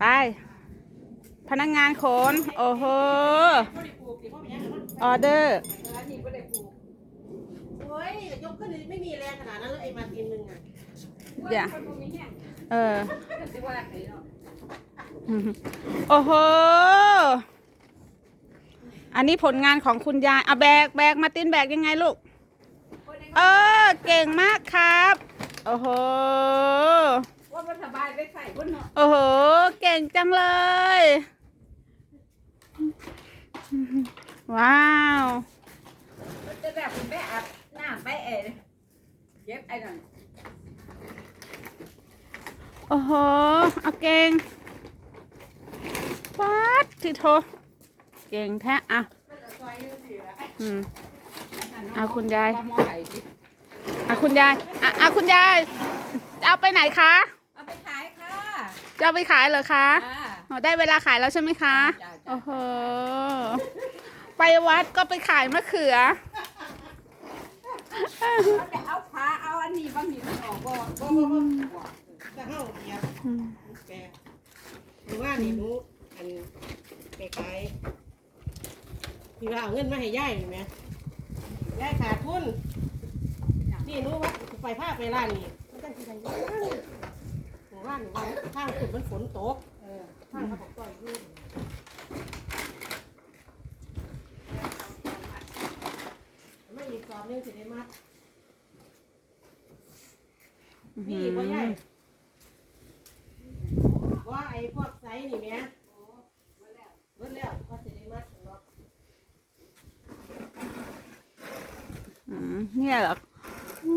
ไป พนักงานขน โอ้โห ออเดอร์ โอ้ยยกขึ้นไม่มีแรงขนาดนั้นเลยไอ้มาทีมหนึ่งอะเดี๋ยว เออ โอ้โห อันนี้ผลงานของคุณยายเอาแบก แบก มาตินแบกยังไงลูก เออ เก่งมากครับ โอ้โหว่า มันสบายไปใส่บนเนาะโอ้โห เก่งจังเลย ว้าว มันจะแบบคุณแม่อาบน้ำไปเองเย็บไอ้นั่นโอ้โห เอาเก่งปัดทีโทเก่งแท้อะอืม เอาคุณยาย มอไก่ดิอะคุณยาย อะอะคุณยาย จะเอาไปไหนคะ เอาไปขายค่ะ จะเอาไปขายเหรอคะอ่าอ๋อได้เวลาขายแล้วใช่ไหมคะจ้ะจ้ะโอ้โห ไปวัดก็ไปขายมะเขือเอาแต่เอาผ้าเอาอันนี้บางทีมันออกบ่บ่บ่บ่บ่จะเข้าเดียวแกหรือว่านี่หนูอันไปขายที่ว่าเอาเงินมาให้ย่ายเห็นไหมย่ายขาดทุนนี่หนูว่าไปผ้าไปร้านนี่มันตั้งที่ไหนวะหมู่ บ้านหมู่บ้านข้างสุดมันฝนตกเออข้างเขาบอกต่อยอยู่ไม่มีกรอบนึงสิได้มัดพี่พ่อใหญ่ว่าไอ้พวกไซส์นี่แหม่เบิดแล้วก็สิได้มัดเนาะ อืมเนี่ยเหรออื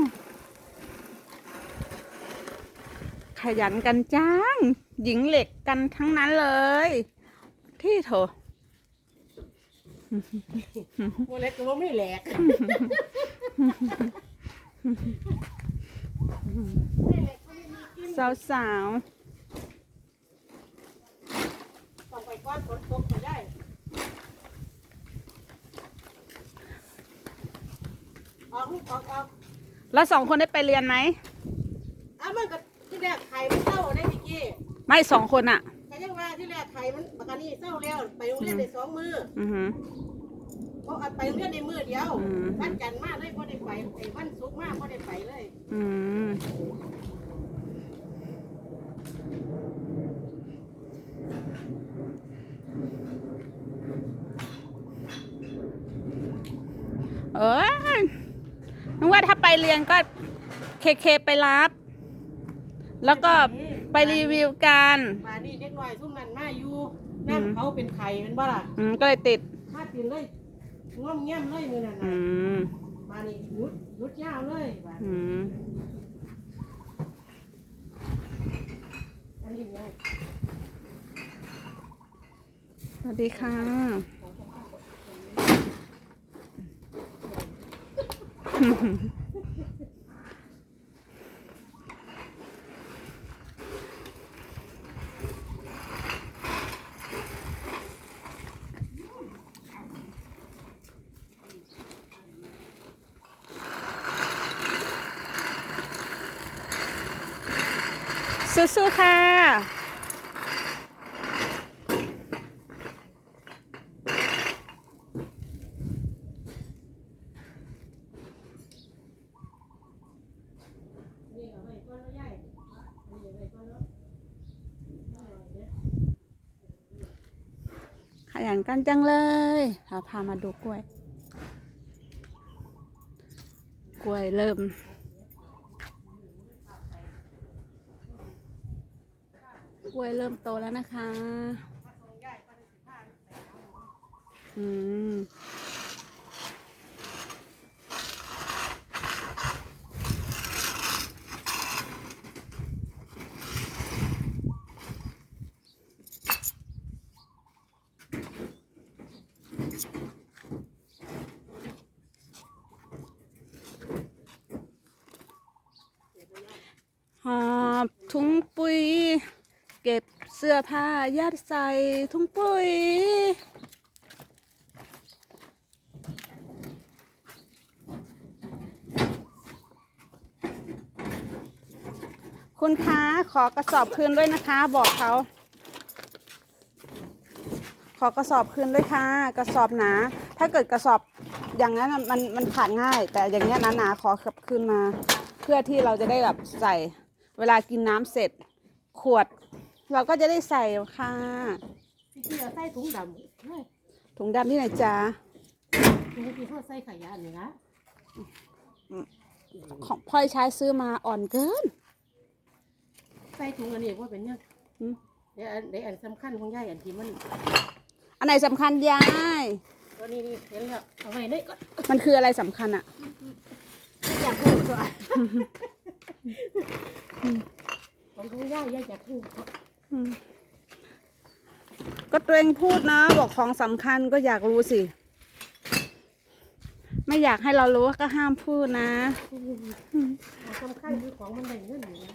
มข ยันกันจ้าง หญิงเหล็กกันทั้งนั้นเลย ที่โถโมเล็กก็ว่าไม่แหลกสาวสาวต้องไปก้อนฝนตกก็ได้ออกลูกออกออกๆแล้วสองคนได้ไปเรียนไหมอ้าวมันก็ ที่แรกไข่มันเศร้าได้พี่กี้ไม่สองคนอะก็ยังว่าที่แรกไข่มันปกติเศร้าแล้ว ไปโรงเรียนได้สองมืออือหือ เพราะเอาไปโรงเรียนในมือเดียวอืม วันจันทร์มาเลยพอได้ไปไอ้วันศุกร์มาพอได้ไปเลยอืมเอ้ยนึกว่าถ้าไปเรียนก็เคเคไปรับ แล้วก็ไปรีวิวกันมานี่เด็กน้อยซุ่มนั้นมาอยู่นั่งเขาเป็นไข่เป็นบ่ล่ะอืมก็เลยติดมาตินเลยง่อมแง้มเลยมือนั่นอืน่ะมมานี่หยุดหยุดยาวเลยบาดอืมอันนี้ไงสวัสดีค่ะ สู้ๆค่ะ นี่เอาไว้ก่อนแล้วยายอันนี้เอาไว้ก่อ นแล้วขยันกันจังเลยเราพามาดูกล้วย กล้วยเริ่ม กล้วยเริ่มโตแล้วนะคะ อืมหอบถุง สื้อผ้ายัดใส่ถุงปุ๋ยคุณคะขอกระสอบคืนด้วยนะคะ บอกเขา ขอกระสอบคืนด้วยค่ะ กระสอบหนา ถ้าเกิดกระสอบอย่างนั้นมันมันขาดง่าย แต่อย่างเงี้ยหนาๆขอขับคืนมา เพื่อที่เราจะได้แบบใส่ เวลากินน้ำเสร็จขวด เราก็จะได้ใส่ค่ะพี่ที่เอาใส่ถุงดำเฮ้ยถุงดำที่ไหนจ๊ะถุงที่เขาใส่ขยะนี่นะของพ่อยใช้ซื้อมาอ่อนเกิน ใส่ถุงอันนี้ว่าเป็นยังอืมเดี๋ยวอันเดี๋ยวอันสำคัญของยายอันที่มัน อันไหนสำคัญยายตัวนี้นี่เห็นแล้วเอาไว้ได้ก็มันคืออะไรสำคัญอะอยากพูดตัวของของยายยายอยากพูดอืม ก็ตัวเองพูดนะ บอกของสำคัญก็อยากรู้สิ ไม่อยากให้เรารู้ก็ห้ามพูดนะสำคัญคือของมันได้เงินอยู่นะ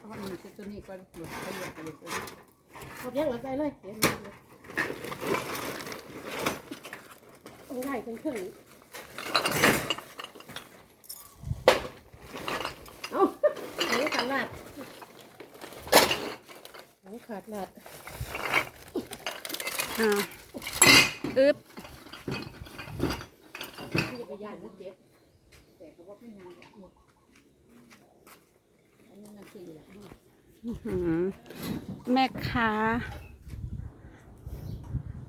เอาอันนี้ตัวนี้ก่อนหลุดไปเหยียบไปเลยตัวนี้เอาเลี้ยงเอาไปเลยเดี๋ยวมันต้องได้เป็นเครื่องเอาหนูขาดลาดหนู ขาดลาดอ่าอึ๊บที่จะไปย่านมันเจ็บแต่ก็ว่าไม่นานหมดอันนี้มันสี่แหละอื้อหือแม่ค้า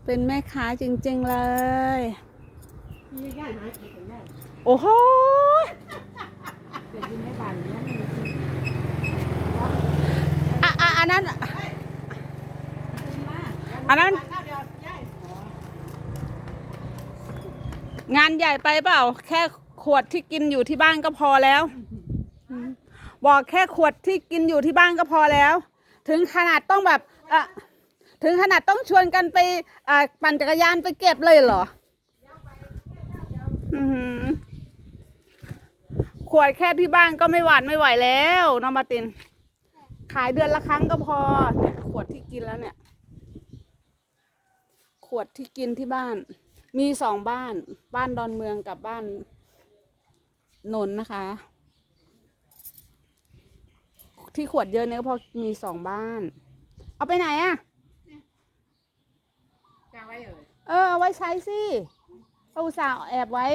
เป็นแม่ค้าจริง ๆ เลยที่ย่านหากินกันได้โอ้โหเกิดอยู่ในบ้านเนี้ยอะอะอันนั้นอั นนั้น งานใหญ่ไปเปล่า แค่ขวดที่กินอยู่ที่บ้านก็พอแล้ว บอกแค่ขวดที่กินอยู่ที่บ้านก็พอแล้ว ถึงขนาดต้องแบบเอะถึงขนาดต้องชวนกันไปปั่นจักรยานไปเก็บเลยเหรอขวดแค่ที่บ้านก็ไม่หวานไม่ไหวแล้วน้องมาติน ขายเดือนละครั้งก็พอขวดที่กินแล้วเนี่ย ขวดที่กินที่บ้าน มีสองบ้าน บ้านดอนเมืองกับบ้านนนท์นะคะ ที่ขวดเยอะเนี่ยก็เพราะมีสองบ้าน เอาไปไหนอะจะไว้เอ่ยเออเอาไว้ใช้สิเอาอุตส่าห์แอบไว้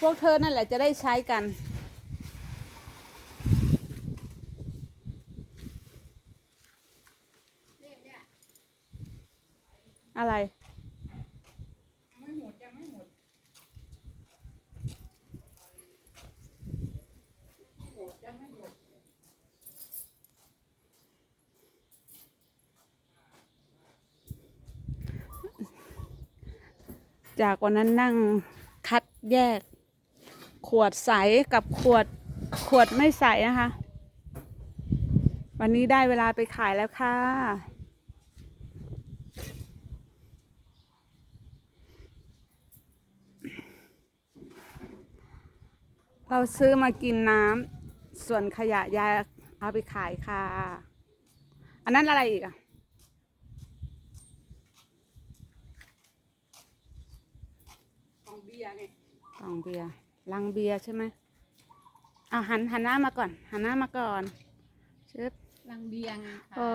พวกเธอนั่นแหละจะได้ใช้กัน อะไรไม่หมดยังไม่หมดจากวันนั้นนั่งคัดแยก ขวดใสกับขวดขวดไม่ใสนะคะ วันนี้ได้เวลาไปขายแล้วค่ะ เราซื้อมากินน้ำส่วนขยะยายเอาไปขายค่ะ อันนั้นอะไรอีกอะของเบียร์ไงกล่องเบียร์ ลังเบียร์ใช่ไหมเอาหันหันหน้ามาก่อน หันหน้ามาก่อนชึบลังเบียร์ไงค่ะโอ้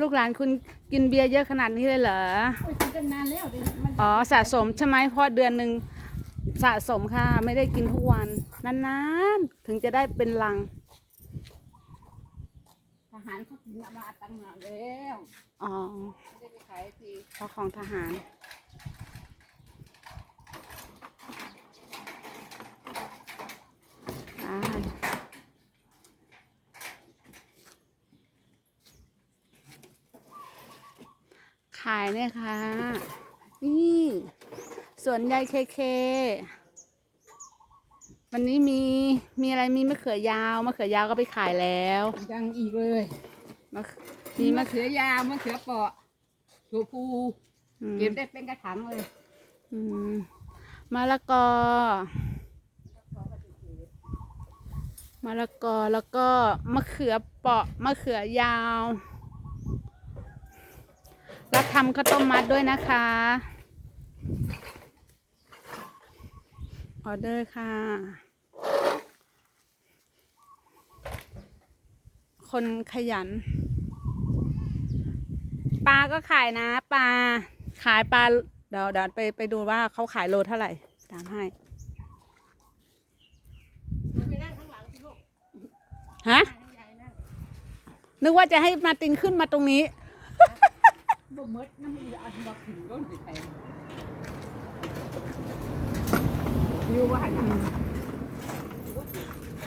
ลูกหลานคุณกินเบียร์เยอะขนาดนี้เลยเหรอโอ้ยกินกันนานแล้วเดี๋ยวมันอ๋อสะสมใช่ไหมเพราะเดือนหนึ่งสะสมค่ะ ไม่ได้กินทุกวันนานๆถึงจะได้เป็นลัง ทหารเขากินมาตั้งนานแล้วอ๋อ ไม่ได้ไปขายที เพราะของทหารายเนี่ยค่ะนี่สวนยายเคเค วันนี้มีมีอะไรมีมะเขือยาวมะเขือยาวก็ไปขายแล้วยังอีกเลยมะมีมีมะมะเขือยาวมะเขือเปราะถั่วพูอืมเก็บได้เป็นกระถางเลยอืมมะละกอมะละกอแล้วก็มะเขือเปราะมะเขือยาวำข้าวต้มมัดด้วยนะคะ ออเดอร์ค่ะ คนขยัน ปลาก็ขายนะปลา ขายปลา เดี๋ยวเดี๋ยวไปไปดูว่าเขาขายโลเท่าไหร่ ตามให้ไปนั่งข้างหลังสิลูกฮะนึกว่าจะให้มาตินขึ้นมาตรงนี้ บ่หมดน้ำมันอันบ่ถึงต้นสิไปอยู่ว่าหั่นน่ะ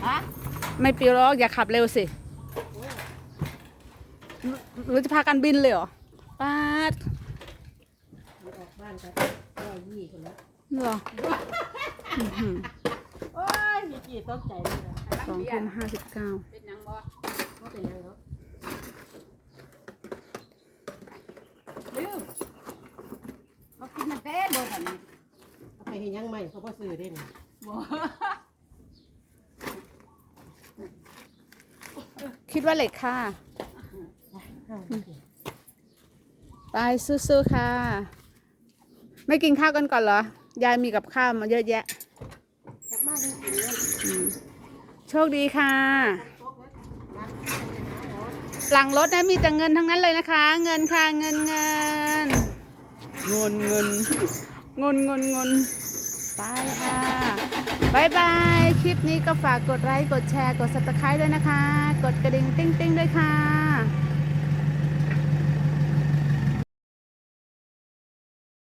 ฮะไม่ปิวหรอกอย่าขับเร็วสิหรือหรือจะพากันบินเลยเหรอป้าดออกบ้านครับร้อยยี่คนละเหรออื้อหือโอ้ยมีกี่ตกใจเลยนะสองทุ่มห้าสิบเก้าเป็นหยังบ่ว่าเป็นยังไงเนาะ ลืมเขากินมันเต้บ่หั่นนี่เอาไปเห็นยังใหม่เขาก็ซื้อได้นี่บ่คิดว่าเหล็กค่ะ ไปสู้ๆค่ะ ไม่กินข้าวกันก่อนเหรอ ยายมีกับข้าวมาเยอะแยะ กลับมาดูสิเนี่ยอืมโชคดีค่ะตกแล้วนะ หลังรถนะมีแต่เงินทั้งนั้นเลยนะคะ เงินค่ะเงินเงินเงินเงินเงินเงินเงินไปค่ะบายบาย คลิปนี้ก็ฝากกดไลค์ กดแชร์ กด subscribe ด้วยนะคะ กดกระดิ่งติ้งติ้งๆด้วยค่ะ